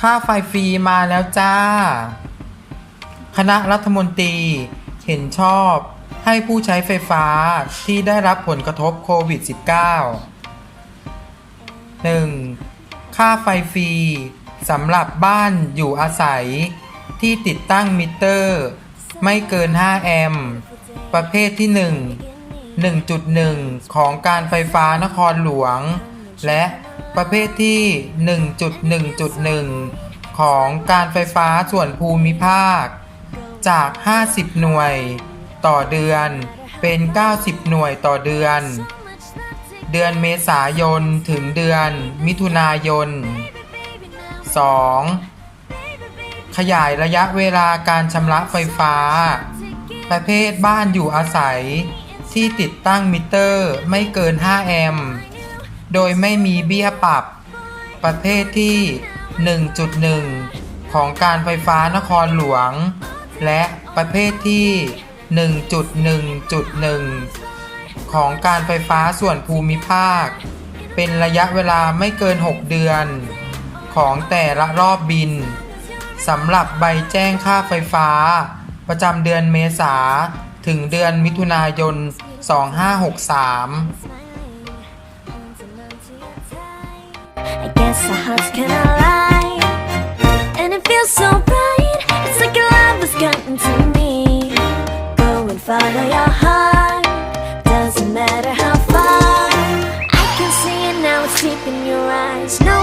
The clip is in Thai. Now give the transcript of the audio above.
ค่าไฟฟรีมาแล้วจ้า คณะรัฐมนตรีเห็นชอบให้ผู้ใช้ไฟฟ้าที่ได้รับผลกระทบโควิด -19 1. ค่าไฟฟรีสำหรับบ้านอยู่อาศัย ที่ติดตั้งมิเตอร์ ไม่เกิน 5 แอมป์ประเภทที่ 1 1.1 ของการไฟฟ้านครหลวง และ ประเภทที่ 1.1.1 ของการไฟฟ้าส่วนภูมิภาค จาก 50 หน่วย ต่อเดือนเป็น 90 หน่วยต่อเดือน เดือนเมษายนถึงเดือนมิถุนายน 2. ขยายระยะเวลาการชำระไฟฟ้า ประเภทบ้านอยู่อาศัย ที่ติดตั้งมิเตอร์ไม่เกิน 5 แอมป์ โดยไม่มีเบี้ยปรับ ประเภทที่ 1.1 ของการไฟฟ้านครหลวง และประเภทที่ 1.1.1 ของการไฟฟ้าส่วนภูมิภาค เป็นระยะเวลาไม่เกิน 6 เดือน ของแต่ละรอบบินสำหรับใบแจ้งค่าไฟฟ้า ประจำเดือนเมษาถึงเดือนมิถุนายน 2563 our hearts cannot lie, and it feels so bright. It's like your love has gotten to me. Go and follow your heart. Doesn't matter how far. I can see it now. It's deep in your eyes. No